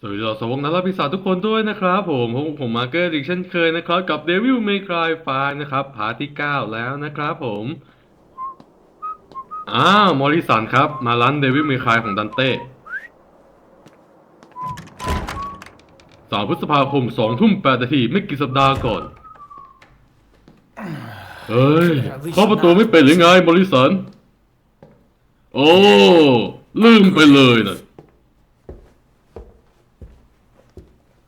สวัสดีเราสวกนักล่าปีศาจทุกคนด้วยนะครับผมผมผมมาร์เกอร์อีกเช่นเคยนะครับกับ Devil May Cry 5นะครับพาร์ทที่9แล้วนะครับผมอ้าวมอริสันครับ มาร้าน Devil May Cry ของดันเต้สามพฤษภาคมสองทุ่มแปดนาทีไม่กี่สัปดาห์ก่อน เฮ้ยเข้าประตูไม่เป็นหรือไงมอริสัน โอ้ ลืมไปเลยนะ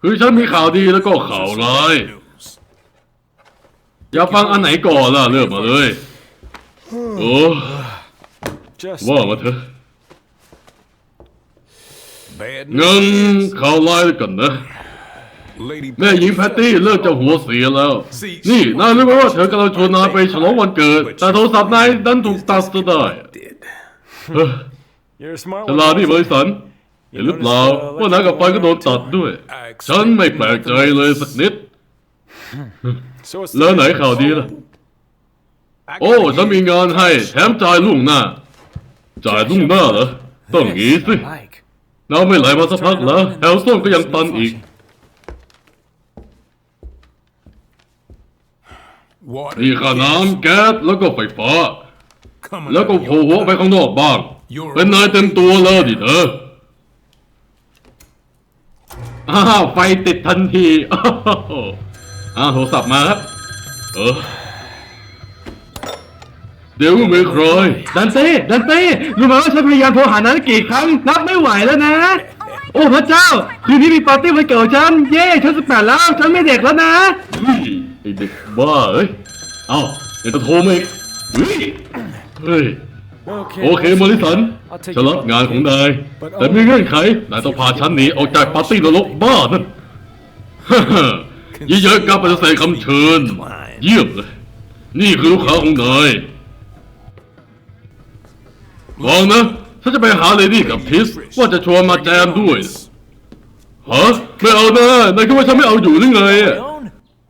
คือฉันมีข่าวดีแล้วก็ข่าวร้าย อยากฟังอันไหนก่อนล่ะเลือกมาเลย โอ้ Just ว่ามาเถอะ bad เงินข่าวร้ายแล้วกันนะ Lady แม่หญิงแพตตี้เลิกจะหัวเสียแล้ว นี่นายรู้ไหมว่าเธอกำลังชวนนายไปฉลองวันเกิด แต่โทรศัพท์นายดันถูกตัดซะได้เฮ้ย You're a smart ฉลาดนี่บริสัน เห็นหรือเปล่าว่านายกับไฟก็โดนตัดด้วย ฉันไม่แปลกใจเลยสักนิด So it's แล้วไหนข่าวดีล่ะ โอ้ฉันมีงานให้แถมจ่ายล่วงหน้า จ่ายล่วงหน้าเหรอต้องงี้สิ Like. น้ำไม่ไหลมาสักพักแล้วแถวส้วมก็ยังตันอีก water นี่ค่าน้ำแก๊สแล้วก็ไฟฟ้า coming แล้วก็ out of โผล่ your หัวไปข้างนอกบ้าง เป็นนายเต็มตัวแล้วดิเธอ อ้าวไฟติดทันทีอ้าวอ้าวโทรศัพท์มาครับ เออ เดี๋ยวไม่ครอยดันเต้ดันเต้รู้ไหมว่าฉันพยายามโทรหานั้นกี่ครั้ง นับไม่ไหวแล้วนะ โอ้พระเจ้า คืนนี้มีปาร์ตี้วันเกิดของฉัน เย้ฉันสิบแปดแล้ว ฉันไม่เด็กแล้วนะเฮ้ยไอเด็กบ้าเอ้ย เอ้าเดี๋ยวจะโทรมาอีกเฮ้ยเฮ้ย Okay, โอเคมอริสัน I'll take ฉัน your รับงานของนาย But แต่มีเงื่อนไข นายต้องพาฉันหนีออกจากปาร์ตี้นรกบ้านั่นยี่เยอะกับปฏิเสธคำเชิญ เยี่ยมเลย นี่คือลูกค้าของนายบอกนะฉันจะไปหาเลดี้กับทิส ว่าจะชวนมาแจมด้วยฮะไม่เอานะนายคิดว่าฉันไม่เอาอยู่หรือไงอะ Own?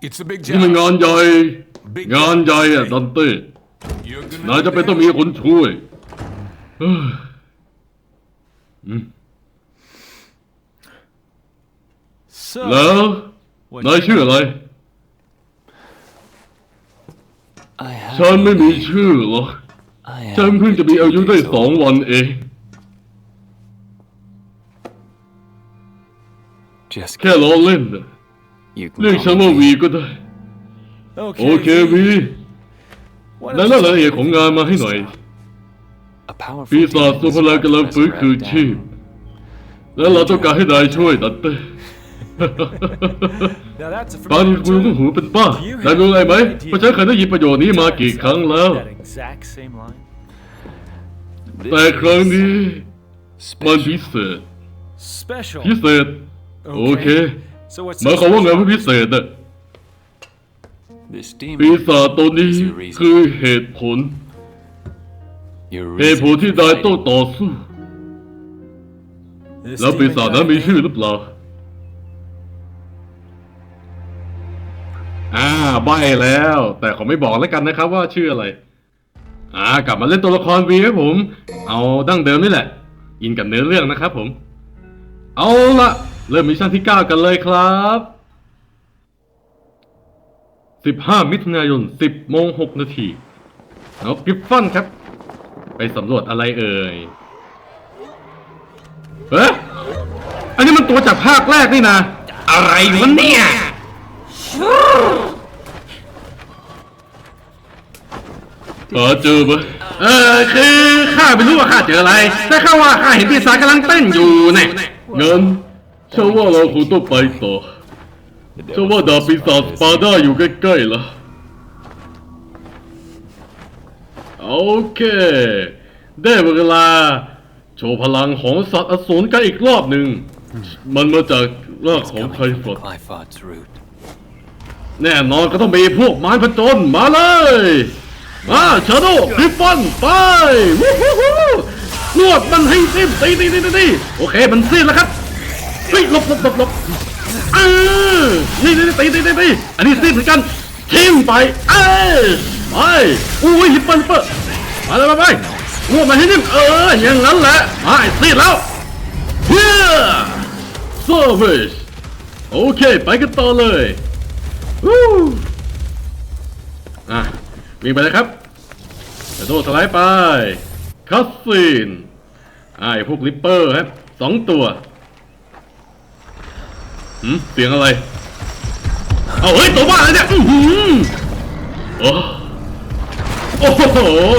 It's a big นี่มัน job. งานใหญ่ งานใหญ่อะดันเต้ You're gonna นายจะเป็นต้องมีคนช่วยเฮ้ยอืม So, แล้วนายชื่ออะไร I have. ฉันไม่มีชื่อหรอก I ฉัน am. เพิ่งจะมีอายุได้สองวันเอง Just แค่ล้อเล่นนะ you can เรียก call ฉัน me ว่า V. วีก็ได้ โอเควี What แล้ว else ราย is ละเอียดของงานมาให้หน่อย A powerful ปีศาจ demon ตัว is พลังกำลัง about to ฟื้นคืน resurrect ชีพ Adam. แล้วเราต้องการให้นายช่วยดันเต้ Now that's a ฟัง familiar คุณก็ term. หูเป็นป้านายรู้อะไรไหมเพราะฉันเคยได้ยินประโยชน์นี้มากี่ครั้งแล้ว That exact same line. แต่ครั้งนี้มัน Special. พิเศษ Special. พิเศษ โอเค So what's หมาย so ความว่าไง special? ว่าพิเศษน่ะ This ปี demon. ศาจตัวนี้ is your reason. คือเหตุผล Your เหตุผล reason ที่ for นายต้อง fighting. ต่อสู้ This แล้วปี demon ศาจ got นั้น a มี name? ชื่อหรือเปล่าอ่าใบแล้ว แต่ขอไม่บอกแล้วกันนะครับว่าชื่ออะไร อ่ากลับมาเล่นตัวละครวีครับผม เอาดั้งเดิมนี่แหละ อินกับเนื้อเรื่องนะครับผม เอาละเริ่มมิชชั่นที่ 9 กันเลยครับ 15 มิถุนายน 10โมง6นาทีเอากิฟฟอนครับ ไปสำรวจอะไรเอ่ยเอ๊ะอันนี้มันตัวจากภาคแรกนี่นะ อะไรวะเนี่ยเออเจอปะเออคือข้าไม่รู้ว่าข้าเจออะไร แต่ข้าว่าข้าเห็นปีศาจกำลังเต้นอยู่เนี่ยเงินเชื่อว่าเราคงต้องไปต่อเชื่อว่าดาบปีศาจสปาร์ด้าอยู่ใกล้ๆแล้ว โอเค ได้เวลา โชว์พลังของสัตว์อสูรกันอีกรอบหนึ่ง มันมาจากรากของไทฟอด Clifod's root. แน่นอนก็ต้องมีพวกไม้ผจญมาเลยมาชาโดคริปฟอนไปวู้ฮู้ฮู้นวดมันให้สิ้นตีตีตีตีตีโอเคมันสิ้นแล้วครับเฮ้ยหลบหลบหลบหลบเออนี่นี่ตีตีตีตีอันนี้สิ้นเหมือนกันทิมไปเอ้ย ไปอุ้ยฮิปเปอร์ฮิปเปอร์ไปเลยไปไปนวมันให้นิ่เอออย่างนั้นแหละมาไอ้สิ้นแล้วเฮ้ยส Service โอเค ไปกันต่อเลยวู้อะวิ่งไปเลยครับกระโดดสไลด์ไปคัสซีนไอ้พวกลิปเปอร์ครับสองตัวหืมเสียงอะไร เอาเฮ้ย ตัวบ้าอะไรเนี่ย อื้อหือโอ้ โอ้โห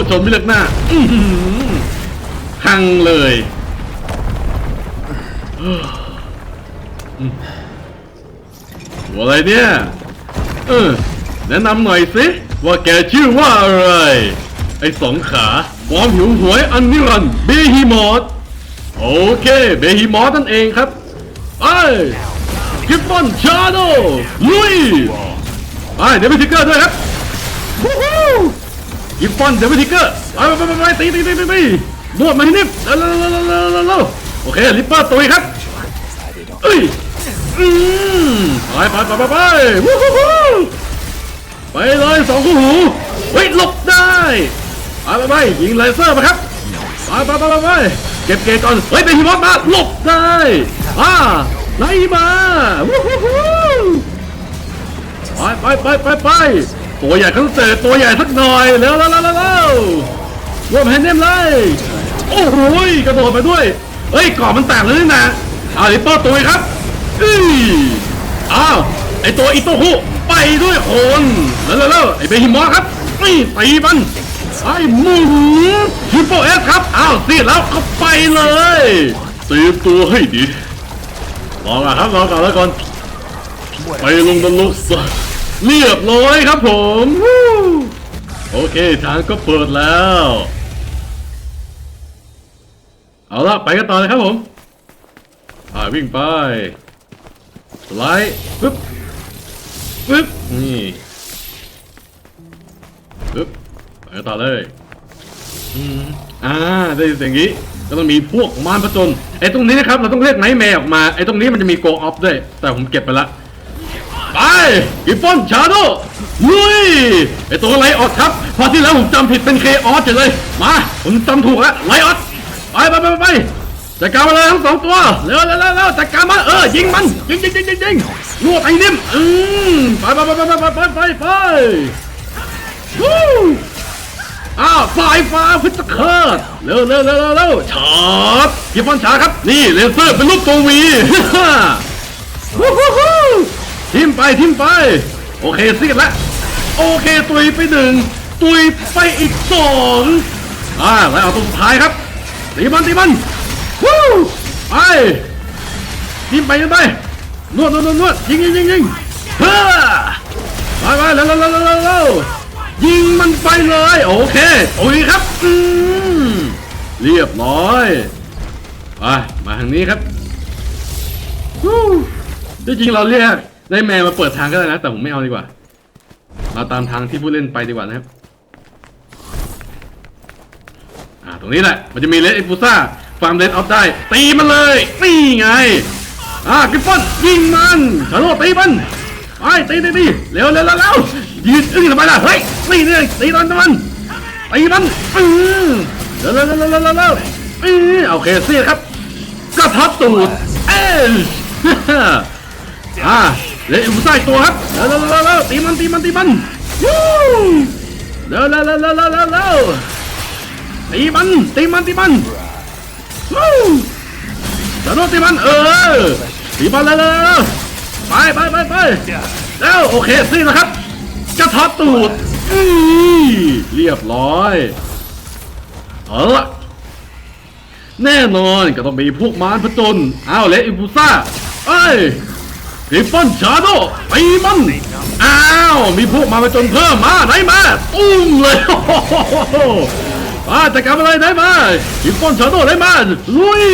ชนไม่เลือกหน้าอื้อหือหังเลยอืมตัวอะไรเนี่ย เออ แนะนำหน่อยสิ ว่าแกชื่อว่าอะไร ไอ้สองขาความหิวหวยอันนิรันต์เบฮีมอสโอเค เบฮีมอสนั่นเองครับไปกิฟฟอนชาโดลุยไปเดวิดทิกเกอร์ด้วยครับ วู้ฮู้กิฟฟอนเดวิทิกเกอร์ไปไปไปไปตีตีตีตีตีนวดมาที่นี่เร็วเร็วเร็วเร็วเร็วเร็วเร็วโอเคลิปเปอร์ตุยครับเอ้ยอืมไปไปไปไปไปวู้ฮู้ฮู้ไปเลยสองคู่หูเฮ้ยหลบได้ไปไปไปยิงเลเซอร์มาครับไปไปไปไปไปเก็บเกจก่อนเฮ้ยเป็นฮิมอสมาหลบได้อ่าไล่มาวู้ฮู้ฮู้ไปไปไปไปไป ตัวใหญ่ทั้งเศษตัวใหญ่สักหน่อยเร็วเร็วเร็วเร็วรวมแฮนเนมเลยโอ้โหกระโดดไปด้วยเฮ้ยก่อนมันแตกเลยนี่นะอาลิปเปอร์ตุยครับอื้ออ้าวไอตัวอิโตคุไปด้วยคนเร็วเร็วไอเบฮิมอสครับนี่ตีมันไอ้หมูฮิปโปเอสครับอ้าวสิแล้วก็ไปเลยเตรียมตัวให้ดีรอก่อนครับรอก่อนแล้วก่อนไปลงบนรกซะ เรียบร้อยครับผมโอเคทางก็เปิดแล้ว เอาละไปกันต่อเลยครับผมอ่าวิ่งไปสไลด์ปึ๊บปึ๊บนี่ปึ๊บไปกันต่อเลยอืมอ่าได้ยินเสียงนี้ก็ต้องมีพวกมารผจญไอ้ตรงนี้นะครับเราต้องเรียกไนท์แมร์ออกมาไอ้ตรงนี้มันจะมีโกออฟด้วย แต่ผมเก็บไปละ ไปกิฟอนชาโดลุยไอตัวไลออดครับพอที่แล้วผมจำผิดเป็นเคออสเลย มาผมจำถูกแล้วไลออดไปไปไปไปจัดการมาเลยทั้งสองตัวเร็วเร็วเร็วเร็วจัดการมาเออยิงมันยิงยิงยิงยิงยิงลวดไอ้นิ่มอืมไปไปไปไปไปไปไปไปวู้อ้าวสายฟ้าพิษเคิร์ดเร็วเร็วเร็วเร็วเร็วชาดกีฟอนชาครับ นี่เลเซอร์เป็นลูกตัววีฮู้ฮู้ ทิมไปทิมไป โอเคซีดแล้วโอเคตุยไปหนึ่งตุยไปอีกสองอ่าแล้วเอาตัวสุดท้ายครับตีมันตีมันวู้ไปทิมไปทิมไปนวดนวดนวดนวดยิงยิงยิงยิงเฮ้อไปไปเร็วเร็วเร็วเร็วยิงมันไปเลยโอเคโอ้ยครับอืมเรียบร้อยไปมาทางนี้ครับฮู้ที่จริงเราเรียก ได้แมวมาเปิดทางก็ได้นะ แต่ผมไม่เอาดีกว่า เราตามทางที่ผู้เล่นไปดีกว่านะครับ อ่า ตรงนี้แหละ มันจะมีเลสเอฟูซ่าฟาร์มเลสออฟได้ ตีมันเลย นี่ไง อ่ากิฟฟอนยิงมันชาโลตีมันไปตีตีตีเร็วเร็วเร็วเร็วยืนอึ้งทำไมล่ะ เฮ้ย นี่นี่ตีตอนมันตีมันอือเร็วเร็วเร็วเร็วเร็วเร็วเร็วอือโอเคเสียครับกระทับตูดเอ้ยอ่า เลยวใส่ตัวครับเร็วเร็วเร็วตีมันตีมันตีมันวู้เร็วเร็วเร็วเร็วเร็วเร็วตีมันตีมันตีมันวู้เดี๋ยวตีมันเออตีมันเร็วเร็วไปไปไปไปแล้วโอเคสินะครับกระทับตูดอืเรียบร้อยเอาละแน่นอนก็ต้องมีพวกมารผจญอ้าวและอิบูซ่าเอ้ย ริฟฟอนชาโดตีมันอ้าว มีพวกมารผจญเพิ่มมาไหนมาตุ้มเลยโอ้โหอ่าจัดการมาเลยได้มากริฟฟอนชาโดได้มาลุย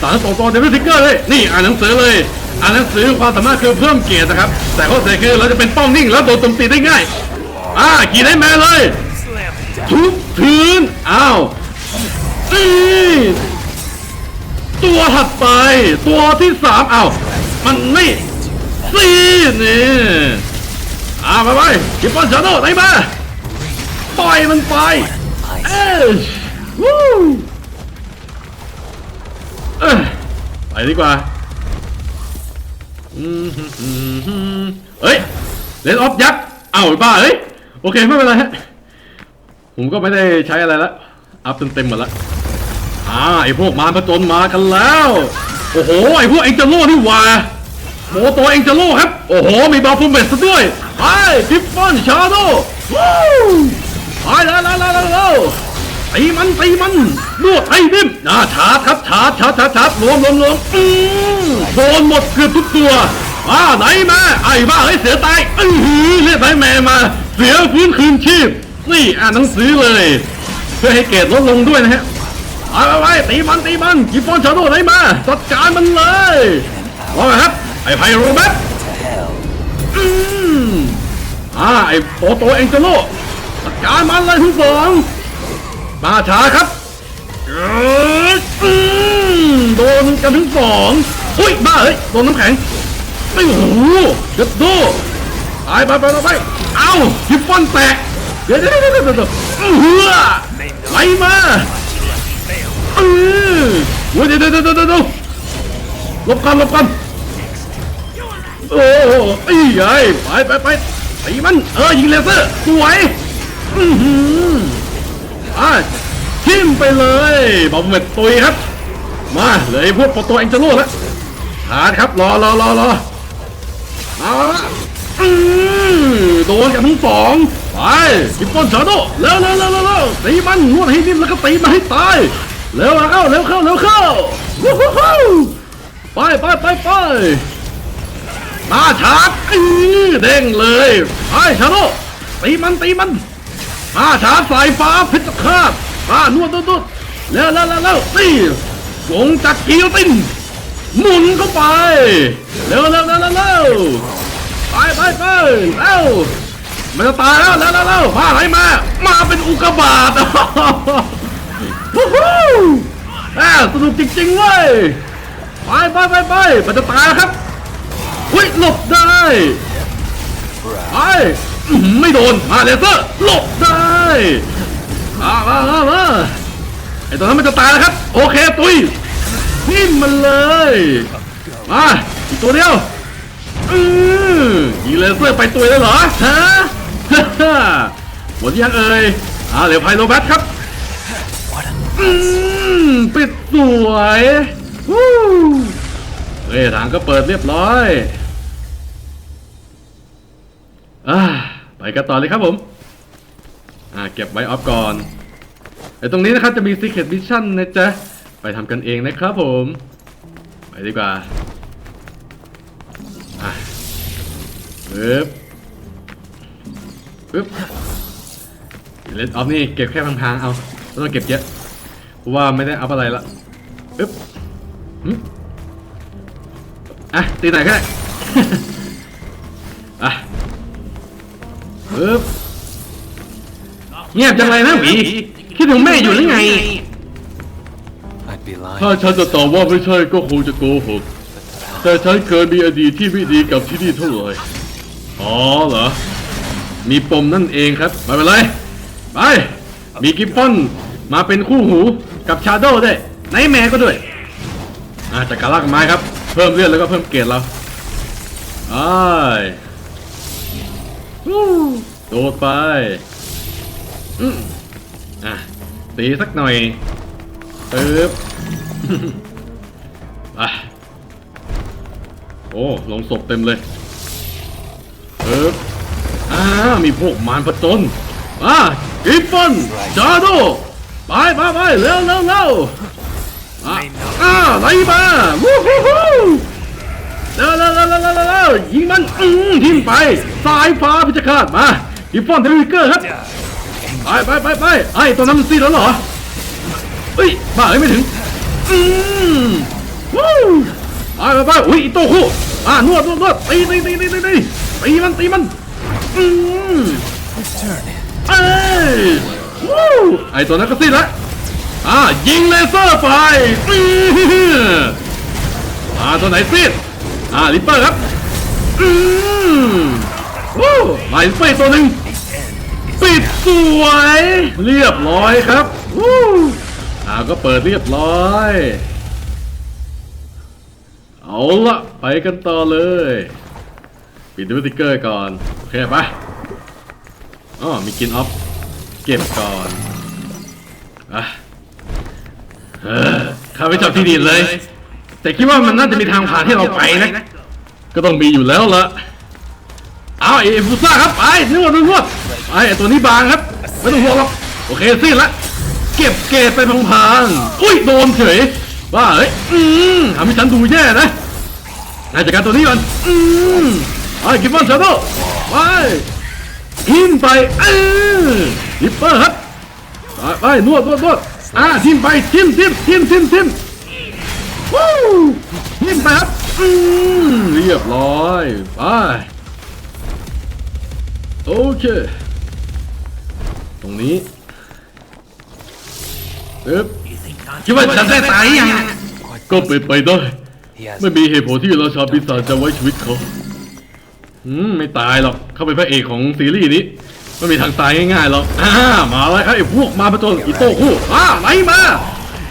สารต่อตอนเดวิดทิกเกอร์เลย นี่อ่านหนังสือเลย อ่านหนังสือความสามารถคือเพิ่มเกียรตินะครับ แต่ข้อเสียคือเราจะเป็นป้านิ่งแล้วโดนโจมตีได้ง่าย อ่ากี่ได้แม่เลยทุบพื้นอ้าวนี่ ตัวถัดไป ตัวที่สามเอามันไม่สี่นี่อ่าไปไปกิปปอนชาโดได้มาปล่อยมันไปเอ้ยวู้เอ้ยไปดีกว่าอืมเฮ้ยเลนออฟยักษ์เอ้าไอ้บ้าเอ้ยโอเคไม่เป็นไรฮะผมก็ไม่ได้ใช้อะไรละอัพเต็มเต็มหมดละ อ่าไอพวกมารผจญมากันแล้ว โอ้โหไอพวกเอ็งจะโล่นี่หว่าโมโตเอ็งจะโล่ครับ โอ้โห มีบาฟูเมสซะด้วยไปกิฟฟอนชาโดวู้ไปแล้วแล้วแล้วแล้วตีมันตีมันนวดให้นิ่มอ่าชาร์จครับชาร์จชาร์จชาร์จชาร์จรวมรวมรวมอืมโดนหมดเกือบทุกตัวอ่าไหนมาไอ้บ้าเฮ้ยเสือตายอื้อหือเรียกไหนแม่มา เสือฟื้นคืนชีพ นี่อ่านหนังสือเลย เพื่อให้เกรดลดลงด้วยนะฮะ ไปไปไปตีมันตีมันกิฟฟอนชาโดไหนมาจัดการมันเลยว่าไงครับ ไอ้ไพโรแบทอืมอ่าไอ้โปโตเอ็งเจโลจัดการมันเลยทั้งสองมาช้าครับอืมโดนกันทั้งสองอุ้ยบ้าเฮ้ยโดนน้ำแข็งไม่โอ้โหเด็ดโดไปไปไปไปไปเอากิฟฟอนแตกเดี๋ยวเดี๋ยวเดี๋ยวเดี๋ยวเดี๋ยวอื้อหือไหลมา เออเว้ยเดี๋ยวเดี๋ยวเดี๋ยวเดี๋ยวเดี๋ยวหลบกันลบกันโอ้โหไอ้ไงไปไปไปตีมัน เออยิงเลเซอร์สวยอือหืออะทิมไปเลยบอมเม็ดตุยครับ มาเลยพวกปรโตแองเจโลแล้วหาครับรอรอรอรอเอาละอือโดนกันทั้งสองไปกิปปอนชาโดเร็วเร็วเร็วเร็วเร็วตีมันนวดให้นิ่มแล้วก็ตีมันให้ตาย เร็วเข้าเร็วเข้าเร็วเข้าวู้ฮู้ฮู้ไปไปไปไปมาชาร์จอื้อเด้งเลยไปชาโดตีมันตีมันมาชาร์จสายฟ้าเพชรฆาตมานวดนวดนวดเร็วเร็วเร็วเร็วตีวงจักรกิโยตินหมุนเข้าไปเร็วเร็วเร็วเร็วไปไปไปเร็วมันจะตายแล้วเร็วเร็วเร็วมาอะไรมา มาเป็นอุกกาบาต วู้ฮู้อ่าสนุกจริงๆเว้ยไปไปไปไปมันจะตายแล้วครับอุ้ยหลบได้ไปไม่โดนมาเลเซอร์หลบได้มามามามาไอตัวนั้นมันจะตายแล้วครับ โอเคตุยทิ่มมันเลยมาอีกตัวเดียวอือยิงเลเซอร์ไปตุยได้เหรอฮะหมดยังเอ่ยอ่าเหลือไพโรแบทครับ อืมปิดสวยวู้เฮ้ยทางก็เปิดเรียบร้อยอ่าไปกันต่อเลยครับผม อ่าเก็บไว้ออฟก่อนไอ้ตรงนี้นะครับจะมี Secret Mission นะจ๊ะ ไปทำกันเองนะครับผม ไปดีกว่าอะปึ๊บปึ๊บเลนออฟนี่เก็บแค่พังๆเอาไม่ต้องเก็บเยอะ เพราะว่าไม่ได้อัพอะไรละอึ๊บหึอะตีไหนก็ได้อะอึ๊บเงียบจังเลยนะหมีคิดถึงแม่อยู่หรือไง I'd be lying. ถ้าฉันจะตอบว่าไม่ใช่ก็คงจะโกหกแต่ฉันเคยมีอดีตที่ไม่ดีกับที่นี่เท่าไหร่อ๋อเหรอ มีปมนั่นเองครับ ไม่เป็นไร ไป มีกิฟฟอนมาเป็นคู่หู กับชาโดว์ด้วยไนแมร์ก็ด้วยอ่าจากการลากไม้ครับ เพิ่มเลือดแล้วก็เพิ่มเกรดเราไอ้โดดไปอืมอะตีสักหน่อยปึ๊บอะโอ้ลงศพเต็มเลยปึ๊บอ่ามีพวกมารผจญอ่ากิฟฟอนจาโด ไปไปไปเร็วเร็วเร็วอะอ่าไหลมาวู้ฮู้ฮู้เร็วเร็วเร็วเร็วเร็วเร็วยิงมันอืมทิมไปสายฟ้าพิจคาตมากิฟฟอนเทวิเกอร์ครับไปไปไปไปไอ้ตัวนั้นมันซีดแล้วเหรอเฮ้ยบ้าเอ้ยไม่ถึงอืมวู้ไปไปไปอุ้ยอีโต้คู่อ่านวดนวดนวดตีตีตีตีตีตีตีมันตีมันอืมเอ้ยวู้ ไอตัวนั้นก็ซีดแล้วอ่ายิงเลเซอร์ไปอ่าตัวไหนซีดอ่าลิปเปอร์ครับอืมวู้มาลิปเปอร์อีกตัวหนึ่งปิดสวย เรียบร้อยครับวู้อ่าก็เปิดเรียบร้อย เอาละไปกันต่อเลย ปิดดูสติ๊กเกอร์ก่อน โอเคไปอ๋อมีกินออฟ เก็บก่อนอะเออข้าไม่ชอบที่ดินเลย แต่คิดว่ามันน่าจะมีทางผ่านให้เราไปนะ ก็ต้องมีอยู่แล้วละเอาไอ้ฟูซ่าครับไปนวดนวดนวดไปไอ้ตัวนี้บางครับไม่ต้องห่วงหรอกโอเคสิ้นละเก็บเกรดไปพังๆอุ้ยโดนเฉยว่าเฮ้ยอืมทำให้ฉันดูแย่นะนายจัดการตัวนี้ก่อนอืมไปกิฟฟอนชาโดไปทิมไปเออ ลิปเปอร์ครับไปนวดนวดนวดอ่าทิมไปทิมทิมทิมทิมทิมวู้ทิมไปครับอืมเรียบร้อยไปโอเค ตรงนี้เอ๊บคิดว่าฉันได้ตายยังก็เป็นไปได้ ไม่มีเหตุผลที่ราชาปีศาจจะไว้ชีวิตเขา อืม ไม่ตายหรอก เขาเป็นพระเอกของซีรีส์นี้ ไม่มีทางตายง่ายๆหรอกอ่ามาเลยครับไอ้พวกมาประจนอีโต้คู่อ่าไหลมา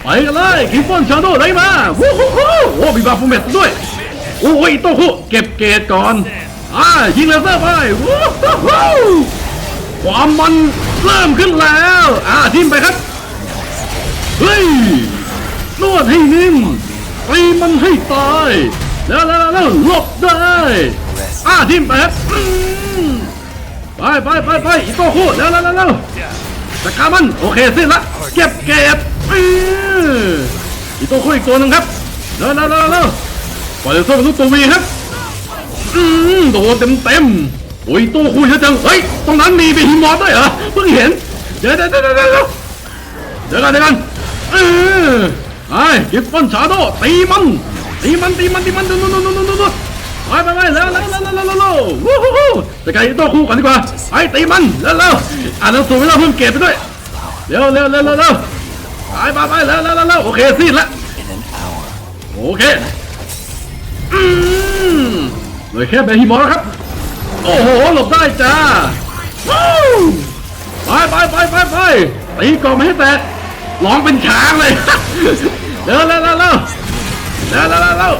ไปกันเลยคิฟฟอนชาโดไหลมาวู้ฮู้ฮู้โอ้มีบาฟูเมตด้วยโอ้ยอีโต้คู่เก็บเกรดก่อนอ่ายิงเลเซอร์ไปวู้ฮู้ฮู้ความมันเริ่มขึ้นแล้วอ่าทิมไปครับเฮ้ยนวดให้นิ่มตีมันให้ตายแล้วแล้วแล้วหลบได้อ่าทิมไปครับ ไปไปไปไปอีโต้คู่แล้วแล้วแล้วจัดการมันโอเคสิ้นละเก็บเก็บอีโต้คู่อีกตัวหนึ่งครับแล้วแล้วแล้วแล้วปล่อยเลยโซ่เป็นลูกตัววีครับอืมโดนเต็มเต็มโอ้ยโต้คู่เยอะจังเฮ้ยตรงนั้นมีเบฮิมอสด้วยเหรอเพิ่งเห็นเดี๋ยวเดี๋ยวเดี๋ยวเดี๋ยวเดี๋ยวกันเดี๋ยวกันเออไอ้กิฟฟอนชาโดตีมันตีมันตีมันตีมันดูดูดูดูดูดู ไปไปไปแล้วแล้วแล้วแล้วแล้ววู้ฮู้จะดกานโต้คู่ก่อนดีกว่าไปตีมันแล้วแล้วอ่านหนังสือไม่เล้าเพิ่มเกรดไปด้วยเร็วเร็วเร็วเร็วไปไปไปแล้วแล้วแล้วโอเคสิ่ดละโอเคอืมเลยแค่แบฮิมอสครับ โอ้โหหลบได้จ้าไปไปไปไปไปตีก่องไม่ให้แตกร้องเป็นช้างเลยเร็วเร็วเร็วเร็วเร็วเร็ว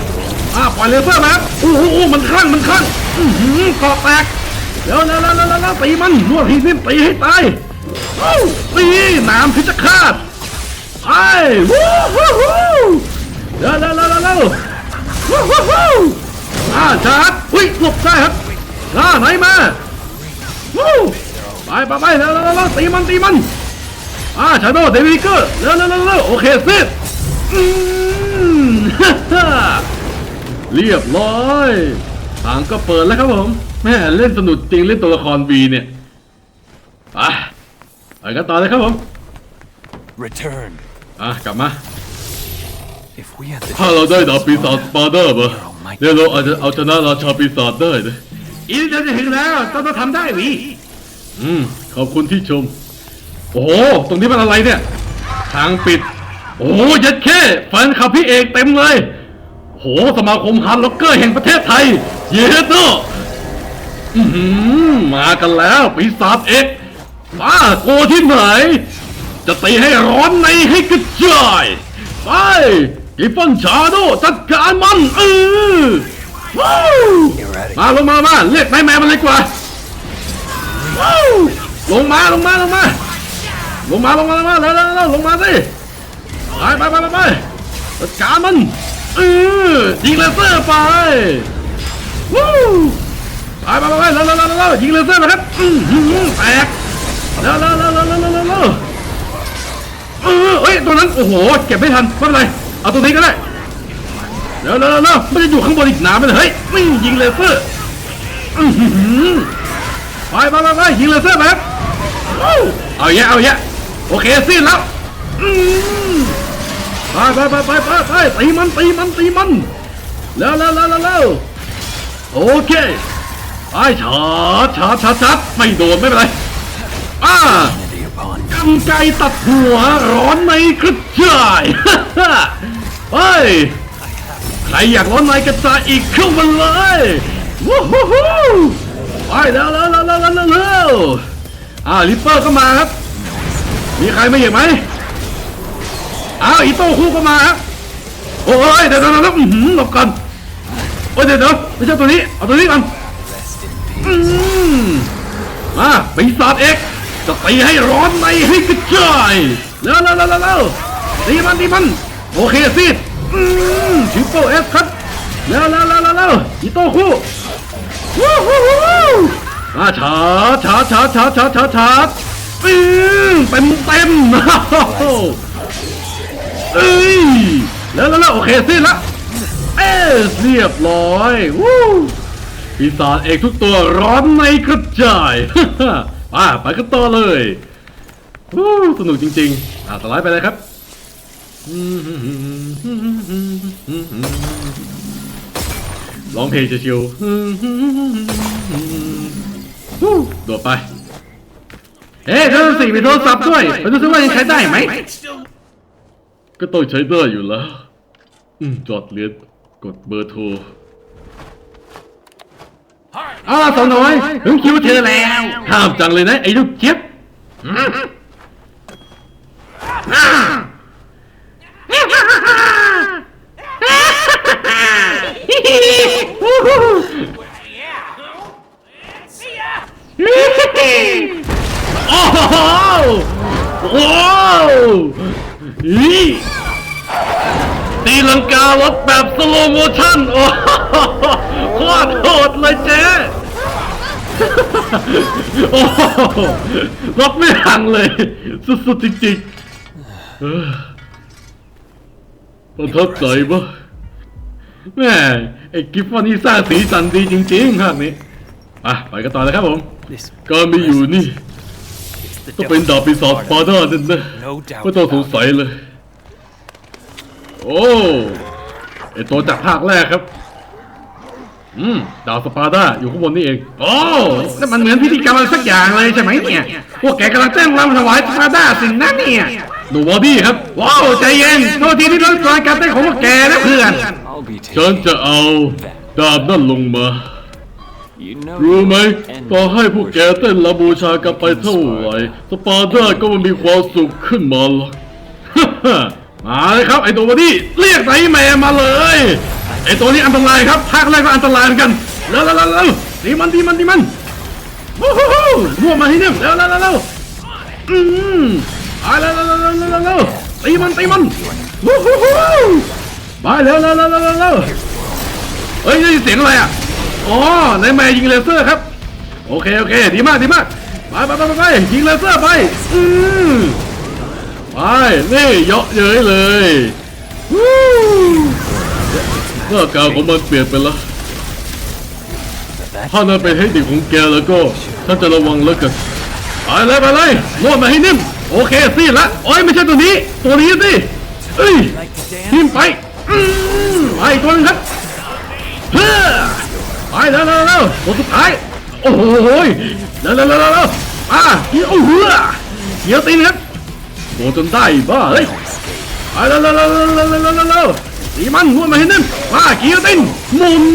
อ่าปล่อยเลเซอร์มาโอ้โหโอ้มันคลั่งมันคลั่งอื้อหือกอแตกเร็วเร็วเร็วเร็วตีมันนวดให้นิ่มตีให้ตายตีน้ำพิชคาตไปวู้ฮู้ฮู้เร็วเร็วเร็วเร็ววู้ฮู้ฮู้อ่าชาร์จอุ้ยหลบได้ครับอ่าไหนมาวู้ไปไปไปแล้วแล้วแล้วตีมันตีมันอ่าชาโดเดวิเกอร์เร็วเร็วเร็วเร็วโอเคสิอืมฮ่าฮ่า เรียบร้อยทางก็เปิดแล้วครับผมแม่เล่นสนุกจริงเล่นตัวละครบีเนี่ยไปไปกันต่อเลยครับผม Return. อะกลับมา If we had the ถ้าเราได้ดาบปีศาจสปาร์เดอร์มาเนี่ยเราอาจจะเอาชนะราชาปีศาจได้นะอีกเดียวจะถึงแล้วต้องต้องทำได้หวีอืมขอบคุณที่ชม โอ้โหตรงนี้มันอะไรเนี่ย ทางปิด โอ้ยยัดแค่แฟนคลับพี่เอกเต็มเลย โหสมาคมฮาร์ดล็อกเกอร์แห่งประเทศไทย เยโตอือหือมากันแล้วปีศาจเอกมาโกที่ไหน จะตีให้ร้อนในให้กระจายไปอีฟอนชาโดจัดการมันเออมาลงมามาเรียกนายแมนมันเลยกว่าลงมาลงมาลงมาลงมาลงมาลงมาแล้วแล้วลงมาสิไปไปไปไปจัดการมัน เออยิงเลเซอร์ไปวู้ไปไปไปไปแล้วแล้วแล้วแล้วยิงเลเซอร์นะครับอือหือแตกแล้วแล้วแล้วแล้วแล้วแล้วเออเฮ้ยตัวนั้นโอ้โหเก็บไม่ทันไม่เป็นไรเอาตัวนี้ก็ได้เดี๋ยวเดี๋ยวเดี๋ยวไม่ได้อยู่ข้างบนอีกหนาไปเลยเฮ้ยนี่ยิงเลเซอร์อื้อหือไปไปไปไปยิงเลเซอร์ไปครับวู้เอาแยะเอาแยะโอเคสิ้นแล้วอืม ไปไปไปไปไปไปตีมันตีมันตีมันแล้วแล้วแล้วแล้วโอเคไปชาร์จชาร์จชาร์จชาร์จไม่โดนไม่เป็นไรอ่ากำไกตัดหัวร้อนในกระจายเฮ้ยใครอยากร้อนในกระจายอีกเข้ามาเลยวู้ฮู้ฮู้ไปแล้วแล้วแล้วแล้วแล้วแล้วอ่าลิปเปอร์ก็มาครับ มีใครไม่เห็นไหม อ้าวอีโต้คู่ก็มาครับโอ้ยเดี๋ยวเดี๋ยวเดี๋ยวหือหลบก่อนโอ้ยเดี๋ยวเดี๋ยวไม่ใช่ตัวนี้เอาตัวนี้ก่อนอืมมาปีศาจเอกจะตีให้ร้อนในให้กระจายแล้วแล้วแล้วแล้วตีมันตีมันโอเคสิอืมทริปเปิลเอสครับแล้วแล้วแล้วแล้วอีโต้คู่วู้ฮู้ฮู้มาชาร์จชาร์จชาร์จชาร์จชาร์จชาร์จชาอืมเต็มเต็ม เอ้ยแล้วแล้วโอเคสิ้นละเอสเรียบร้อยวู้ปีศาจเอกทุกตัวร้อนในกระจายป่าไปกันต่อเลยวู้สนุกจริงๆอ่าสไลด์ไปเลยครับร้องเพลงชิวๆวู้โดดไป เฮ้ยโทรศัพท์สี่มีโทรศัพท์ด้วยไปดูซิว่ายังใช้ได้ไหม ก็ต้องใช้ได้อยู่แล้ว อืมจอดเรียนกดเบอร์โทรอ้าวสาวน้อยถึงคิวเธอแล้วห้ามจังเลยนะ ไอ้ลูกเจี๊ยบโอ้โหโอ้นี่ ตีลังการถแบบสโลโมชั่น โอ้โหโคตรโหดเลยเจ๊โอ้โหรับไม่หังเลย สุดๆจริงๆเออประทับใจปะแม่ไอ้กิฟฟอนนี่สร้างสีสันดีจริงๆภาคนี้อะไปกันต่อเลยครับผม This การมีอยู่นี่ is the ต้องเป็น devil's ดาบปีศาจ part ฟา of ด้านั่นนะ No doubt ไม่ต้องสง about สัยเลย โอ้ไอตัวจากภาคแรกครับ อืมดาวสปาร์ด้าอยู่ข้างบนนี่เอง โอ้นั่นมันเหมือนพิธีกรรมอะไรสักอย่างเลยใช่ไหมเนี่ย พวกแกกำลังเต้นรำถวายสปาร์ด้าสินะเนี่ยหนูบอดี้ครับ ว้าว ใจเย็นโทษทีที่รบกวนการเต้นของพวกแกนะเพื่อน I'll be ฉัน taking จะเอาดาบนั่นลงมา you know รู้ไหม and ต่อให้พวกแกเต้นละบูชากันไปเท่าไหร่สปาร์ต้าก็ไมันมีความสุขขึ้นมาหรอก มาเลยครับไอตัวนี้เรียกไนแมร์มาเลย ไอตัวนี้อันตรายครับภาคแรกก็อันตรายเหมือนกันแล้วแล้วแล้วแล้วตีมันตีมันตีมันวู้ฮู้ฮู้มั่วมาให้เนี่ยแล้วแล้วแล้วอืมไปแล้วแล้วแล้วแล้วแล้วตีมันตีมันวู้ฮู้ฮู้ไปแล้วแล้วแล้วแล้วแล้วเฮ้ยได้ยินเสียงอะไรอะอ๋อในแม่ยิงเลเซอร์ครับโอเคโอเคดีมากดีมากไปไปไปไปไปยิงเลเซอร์ไปอืม ไปนี่เยาะเย้ยเลยวู้หน้าตาของมันเปลี่ยนไปแล้วถ้านั่นเป็นเทคนิคของแกแล้วก็ฉันจะระวังแล้วกันไปเลยไปเลยนวดมาให้นิ่มโอเคสิละโอ้ยไม่ใช่ตัวนี้ ตัวนี้สิเอ้ยทิมไปไปตัวนึงครับเฮ้อไปแล้วแล้วแล้วตัวสุดท้ายโอ้โหแล้วแล้วแล้วแล้วอะโอ้โหเดี๋ยวตีนครับ โดนจนได้บ้าเฮ้ยไปแล้วแล้วแล้วแล้วแล้วแล้วตีมันหัวมาให้นิ่มมาเกียร์ตินหมุน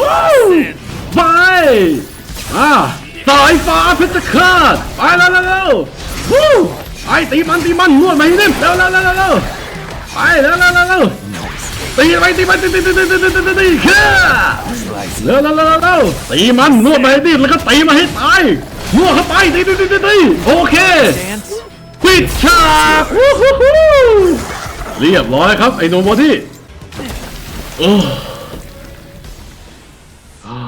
ว้าวไปอ่าสายฟ้าเพชรฆาตไปแล้วแล้วแล้ววู้ไปตีมันตีมันนวดมาให้นิ่มแล้วแล้วแล้วแล้วไปแล้วแล้วแล้วตีไปตีไปตีตีตีตีตีตีตีตีค่ะ slice เร็วเร็วเร็วเร็วตีมันนวดไปให้ดิ้นแล้วก็ตีมาให้ตายนวดเข้าไปตีตีตีตีตีโอเค ปิดฉากวู้ฮู้ฮู้เรียบร้อยครับ ไอ้โนโมที่โอ้อ่า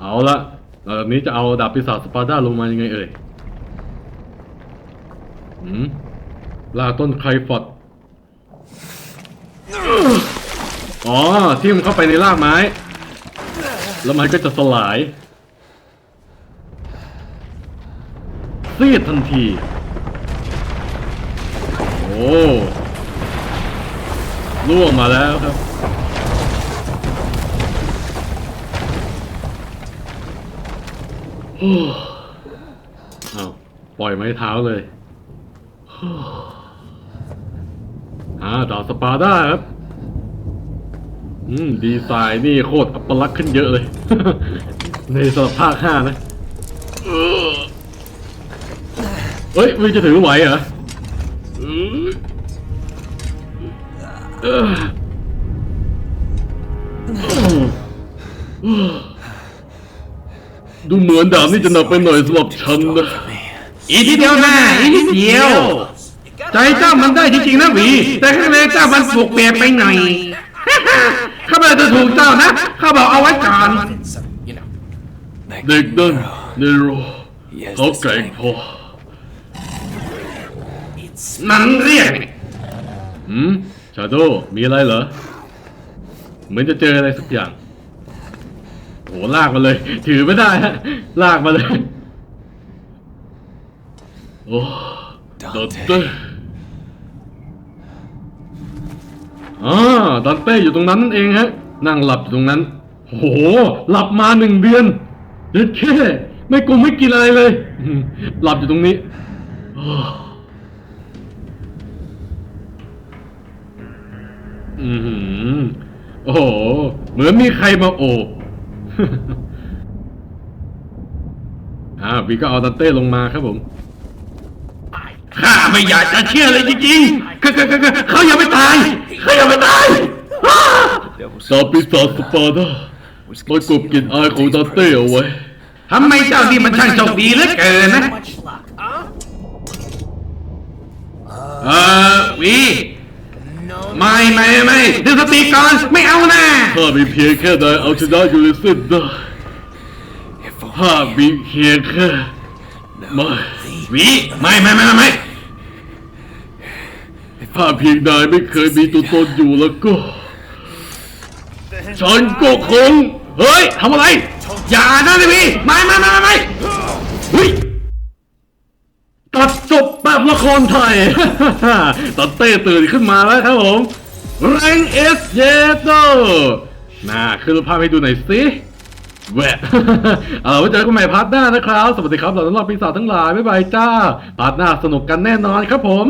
เอาละหลังจากนี้จะเอาดาบปีศาจสปาร์ด้าลงมายังไงเอ่ยหืมลากต้นไครฟอดอ๋อ ที่มันเข้าไปในรากไม้ แล้วมันก็จะสลาย ซีดทันที โอ้ล่วงมาแล้วครับ โอ้เอาวปล่อยไม้เท้าเลยโอ้อ่าดาวสปาร์ด้าครับ อืม ดีไซน์นี่โคตรอัปลักษณ์ขึ้นเยอะเลย ในสำหรับภาคห้านะ เฮ้ยมึงจะถือไหวเหรอเออเออดูเหมือนดาบนี่จะหนักไปหน่อยสำหรับฉันนะอีกทีเดียวนะอีกนิดเดียว ใจเจ้ามันได้จริงๆนะหวี แต่ข้างในเจ้ามันฝูกเปียกไปหน่อยข้าพเจ้าจะถูกเจ้านะ ข้าบอกเอาไว้ก่อนเด็กนั่นเนโร Yes, เขา the แกร่ง strength. พอ มันเรียกหืมชาโดมีอะไรเหรอ เหมือนจะเจออะไรสักอย่างโหลากมาเลย ถือไม่ได้ฮะลากมาเลย โอ้ดอนเต้อ่าดอนเต้อยู่ตรงนั้นเองฮะ นั่งหลับอยู่ตรงนั้นโห หลับมาหนึ่งเดือนเด็ดแค่ไม่กลุมไม่กินอะไรเลย หลับอยู่ตรงนี้ อ้อือหือโอ้โห เหมือนมีใครมาโอบอ่าวีก็เอาดันเต้ลงมาครับผมข้าไม่อยากจะเชื่อเลยจริงๆเขาเขาเขาเขายังไม่ตายเขายังไม่ตายอ้า Devil's ดาบปีศาจสปาร์ตามันกบกลินอายของดันเต้เอาไว้ทำไมเจ้านี่มันช่างโชคดีเหลือเกินนะเออวี ไม่ไม่ไม่ดึงสติก่อนไม่เอานะถ้ามีเพียงแค่ใดเอาชนะยูริเซนได้ If ถ้า only มีเพียงแค่ไม่วีไม่ไม่ไม่ไม่ไม่ถ้าเพียงใดไม่เคยมีตัวตนอยู่แล้วก็ ฉันก็คง เฮ้ยทำอะไร อย่านะเลยวีไม่ไม่ไม่ไม่ไม่เฮ้ย ตัดจบแบบละครไทย ตัดเต้ตื่นขึ้นมาแล้วครับผมแรงเอสเยโตน่าขึ้นรูปภาพให้ดูหน่อยสิแหวะเอาไว้เจอกันใหม่พาร์ทหน้านะครับ สวัสดีครับเหล่านักปีศาจทั้งหลาย บ๊ายบายจ้า พาร์ทหน้าสนุกกันแน่นอนครับผม